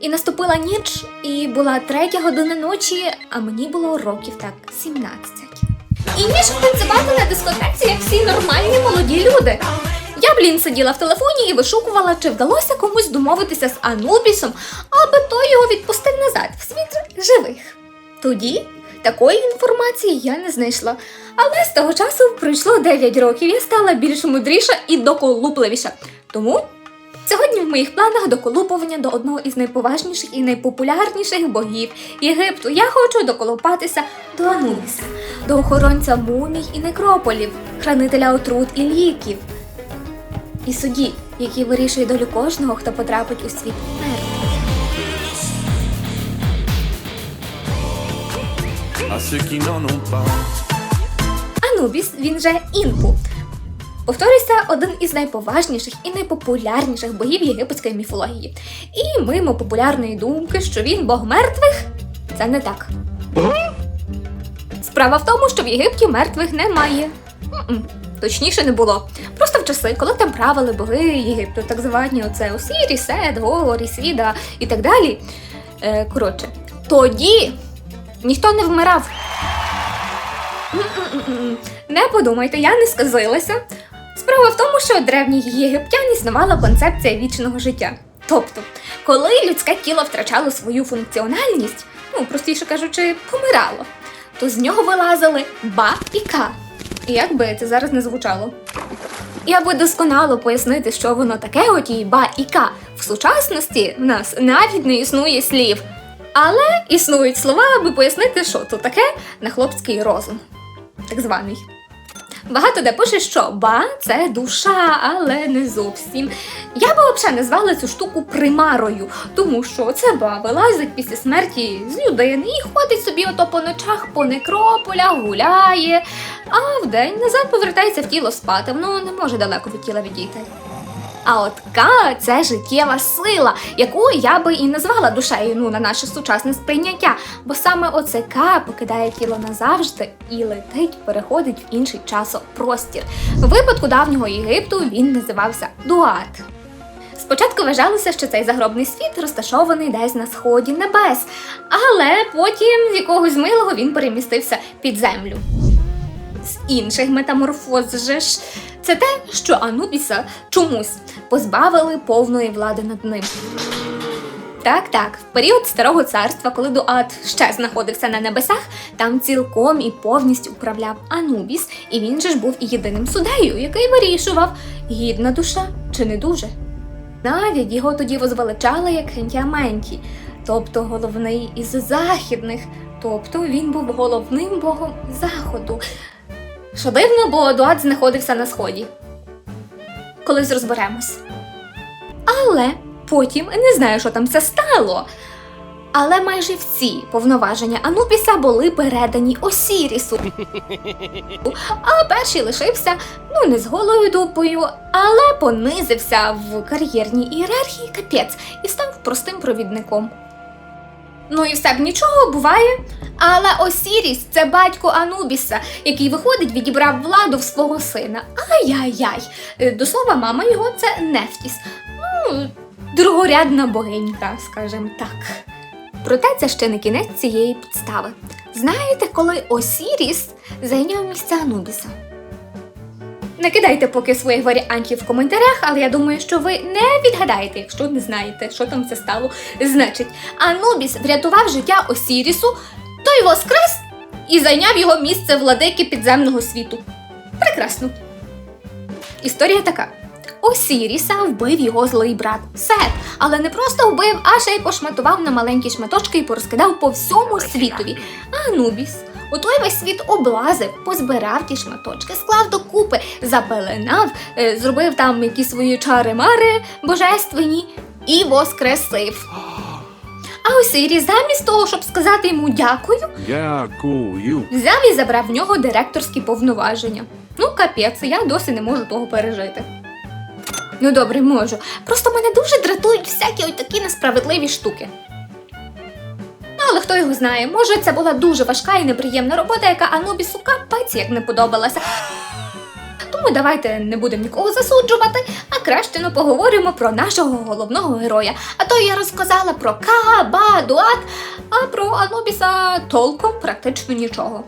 І наступила ніч, і була третя година ночі, а мені було років так 17. І ніж танцювати на дискотеці, як всі нормальні молоді люди. Я, блін, сиділа в телефоні і вишукувала, чи вдалося комусь домовитися з Анубісом, аби той його відпустив назад в світ живих. Тоді такої інформації я не знайшла. Але з того часу пройшло 9 років, я стала більш мудріша і доколупливіша. Тому сьогодні в моїх планах доколупування до одного із найповажніших і найпопулярніших богів Єгипту. Я хочу доколупатися до Анубіса, до охоронця мумій і некрополів, хранителя отрут і ліків. І судді, який вирішує долю кожного, хто потрапить у світ мертвих. pas. Анубіс, він же Інпу. Повторюся, один із найповажніших і найпопулярніших богів єгипетської міфології. І мимо популярної думки, що він бог мертвих, це не так. Справа в тому, що в Єгипті мертвих немає. М-м, Точніше не було. Просто в часи, коли там правили боги Єгипту, так звані оце Осірі, Сет, Гор, Ісіда і так далі. Е, коротше, тоді ніхто не вмирав. М-м-м-м. Не подумайте, я не сказилася. Справа в тому, що древніх єгиптян існувала концепція вічного життя. Тобто, коли людське тіло втрачало свою функціональність, ну простіше кажучи, помирало, то з нього вилазили ба і ка. І як би це зараз не звучало. І аби досконало пояснити, що воно таке, оті ба і ка, в сучасності в нас навіть не існує слів. Але існують слова, аби пояснити, що то таке на хлопський розум, так званий. Багато де пише, що ба це душа, але не зовсім. Я би взагалі назвала цю штуку примарою, тому що це ба вилазить після смерті з людини і ходить собі ото по ночах по некрополях, гуляє, а вдень назад повертається в тіло спати. Воно не може далеко від тіла відійти. А от Ка це життєва сила, яку я би і назвала душею ну, на наше сучасне сприйняття. Бо саме оце Ка покидає тіло назавжди і летить, переходить в інший часопростір. В випадку давнього Єгипту він називався Дуат. Спочатку вважалося, що цей загробний світ розташований десь на сході небес, але потім з якогось милого він перемістився під землю. З інших метаморфоз же ж це те, що Анубіса чомусь позбавили повної влади над ним. Так, так, в період старого царства, коли Дуат ще знаходився на небесах, там цілком і повністю управляв Анубіс, і він же ж був і єдиним суддею, який вирішував, гідна душа чи не дуже. Навіть його тоді возвеличали як Хентіаменті, тобто головний із західних, тобто він був головним богом заходу. Що дивно, бо Дуат знаходився на сході. Колись розберемось. Але потім не знаю, що там це стало. Але майже всі повноваження Анубіса були передані Осірісу. А перший лишився, ну не з голою дупою, але понизився в кар'єрній ієрархії капець і став простим провідником. Ну і все б нічого буває. Але Осіріс це батько Анубіса, який виходить, відібрав владу в свого сина. Ай-яй-яй. Е, До слова, мама його це Нефтіс. Ну, другорядна богинька, скажімо так. Проте це ще не кінець цієї підстави. Знаєте, коли Осіріс зайняв місце Анубіса? Не кидайте поки своїх варіантів в коментарях, але я думаю, що ви не відгадаєте, якщо не знаєте, що там це стало. Значить, Анубіс врятував життя Осірісу, той воскрес і зайняв його місце владики підземного світу. Прекрасно. Історія така. Осіріса вбив його злий брат Сет, але не просто вбив, а ще й пошматував на маленькі шматочки і порозкидав по всьому світові. Анубіс у той весь світ облазив, позбирав ті шматочки, склав докупи, запеленав, е, зробив там якісь свої чари-мари божественні і воскресив. А Осиріс замість того, щоб сказати йому дякую, Дякую. взяв і забрав в нього директорські повноваження. Ну, капець, я досі не можу того пережити. Ну, добре, можу. Просто мене дуже дратують всякі ось такі несправедливі штуки. Ну, але хто його знає, може, це була дуже важка і неприємна робота, яка Анубісу капець як не подобалася. Тому давайте не будемо нікого засуджувати, а краще ну, поговоримо про нашого головного героя. А то я розказала про Ка, Ба, Дуат, а про Анубіса толком практично нічого.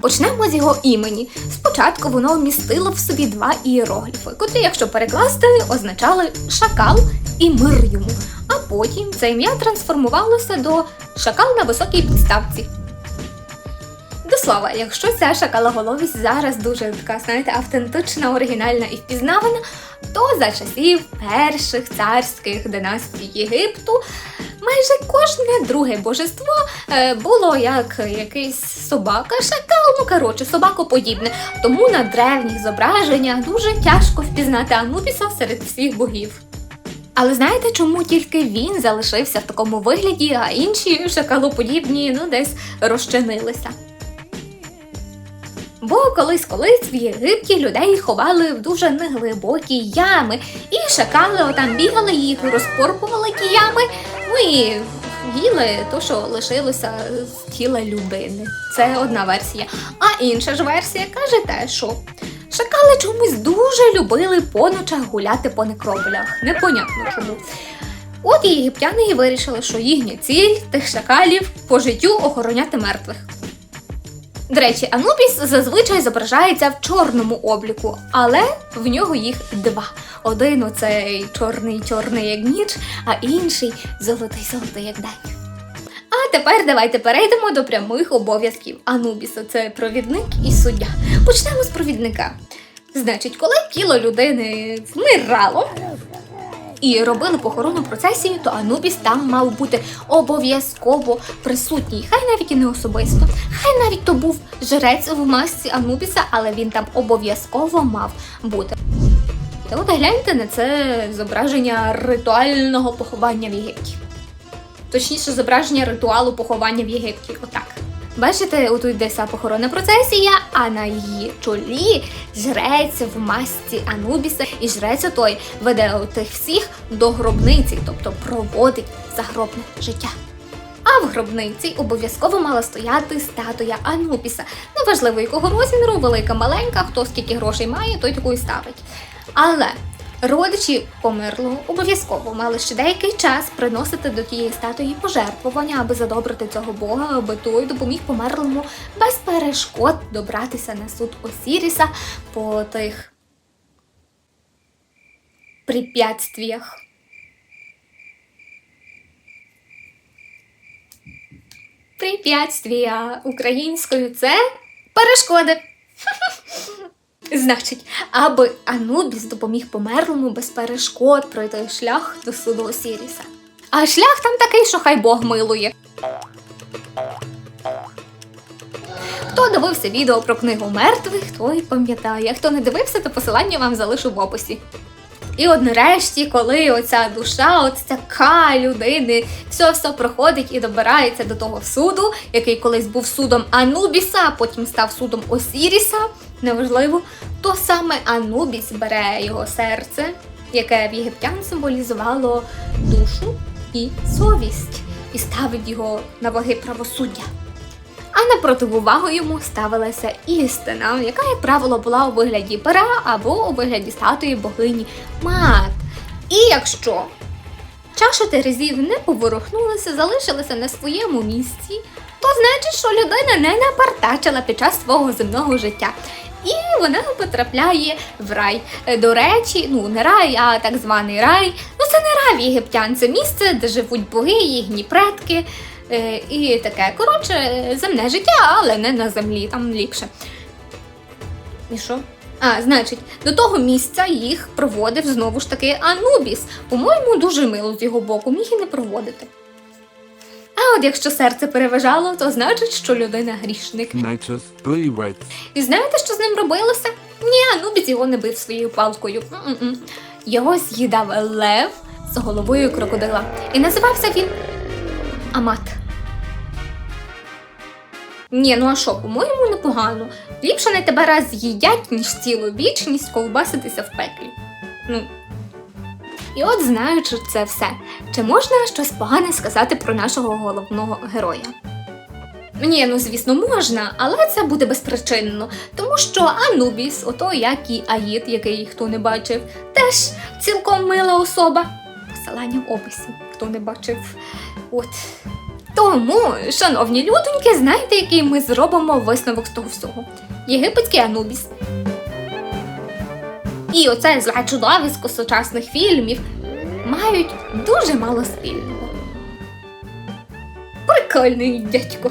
Почнемо з його імені. Спочатку воно вмістило в собі два іерогліфи, котрі, якщо перекласти, означали шакал і мир йому. А потім це ім'я трансформувалося до шакал на високій підставці. До слова, якщо ця шакалоголовість зараз дуже така, знаєте, автентична, оригінальна і впізнавана, то за часів перших царських династій Єгипту майже кожне друге божество е, було як якийсь собака, шакал, ну коротше, собакоподібне. Тому на древніх зображеннях дуже тяжко впізнати Анубіса серед всіх богів. Але знаєте, чому тільки він залишився в такому вигляді, а інші шакалоподібні ну десь розчинилися? Бо колись колись в Єгипті людей ховали в дуже неглибокі ями, і шакали отам бігали їх, розпорпували ті ями, ну і їли то, що лишилося з тіла людини. Це одна версія. А інша ж версія каже те, що шакали чомусь дуже любили по ночах гуляти по некрополях. Непонятно чому. От і єгиптяни і вирішили, що їхня ціль тих шакалів по життю охороняти мертвих. До речі, Анубіс зазвичай зображається в чорному обліку, але в нього їх два. Один оцей чорний чорний як ніч, а інший золотий золотий як день. А тепер давайте перейдемо до прямих обов'язків Анубіса. Це провідник і суддя. Почнемо з провідника. Значить, коли тіло людини вмирало, і робили похоронну процесію, то Анубіс там мав бути обов'язково присутній. Хай навіть і не особисто. Хай навіть то був жрець в масці Анубіса, але він там обов'язково мав бути. Та от гляньте на це зображення ритуального поховання в Єгипті. Точніше, зображення ритуалу поховання в Єгипті. Отак. Бачите, отут йде вся похоронна процесія, а на її чолі жрець в масці Анубіса, і жрець отой веде тих всіх до гробниці, тобто проводить загробне життя. А в гробниці обов'язково мала стояти статуя Анубіса. Неважливо якого розміру, велика, маленька, хто скільки грошей має, той таку і ставить. Але родичі померлого обов'язково мали ще деякий час приносити до тієї статуї пожертвування, аби задобрити цього бога, аби той допоміг померлому без перешкод добратися на суд Осіріса по тих препятствіях. Препятствія українською це перешкоди. Значить, аби Анубіс допоміг померлому без перешкод пройти шлях до суду Осіріса. А шлях там такий, що хай Бог милує. Хто дивився відео про книгу мертвих, той пам'ятає. Хто не дивився, то посилання вам залишу в описі. І от нарешті, коли оця душа, от ця ка людини, все все проходить і добирається до того суду, який колись був судом Анубіса, а потім став судом Осіріса, неважливо, то саме Анубіс бере його серце, яке в єгиптян символізувало душу і совість, і ставить його на ваги правосуддя. А на противовагу йому ставилася істина, яка, як правило, була у вигляді пера або у вигляді статуї богині Мат. І якщо чаша терезів не поворухнулася, залишилася на своєму місці, то значить, що людина не напартачила під час свого земного життя. І вона потрапляє в рай. Е, До речі, ну не рай, а так званий рай. Ну це не рай єгиптян, це місце, де живуть боги, їхні предки. Е, і таке, коротше, земне життя, але не на землі, там ліпше. І що? А, значить, до того місця їх проводив знову ж таки Анубіс. По-моєму, дуже мило з його боку, міг і не проводити. От якщо серце переважало, то значить, що людина грішник. І знаєте, що з ним робилося? Ні, Анубіс його не бив своєю палкою. М-м-м. Його з'їдав лев з головою крокодила. І називався він Амат. Ні, ну а що, по-моєму, непогано. Ліпше не тебе раз з'їдять, ніж цілу вічність ковбаситися в пеклі. Ну. І от знаючи це все, чи можна щось погане сказати про нашого головного героя? Ні, ну звісно, можна, але це буде безпричинно, тому що Анубіс, ото як і Аїд, який хто не бачив, теж цілком мила особа. Посилання в описі, хто не бачив. От. Тому, шановні людоньки, знаєте, який ми зробимо висновок з того всього? Єгипетський Анубіс. І оце зле чудовисько сучасних фільмів мають дуже мало спільного. Прикольний дядько.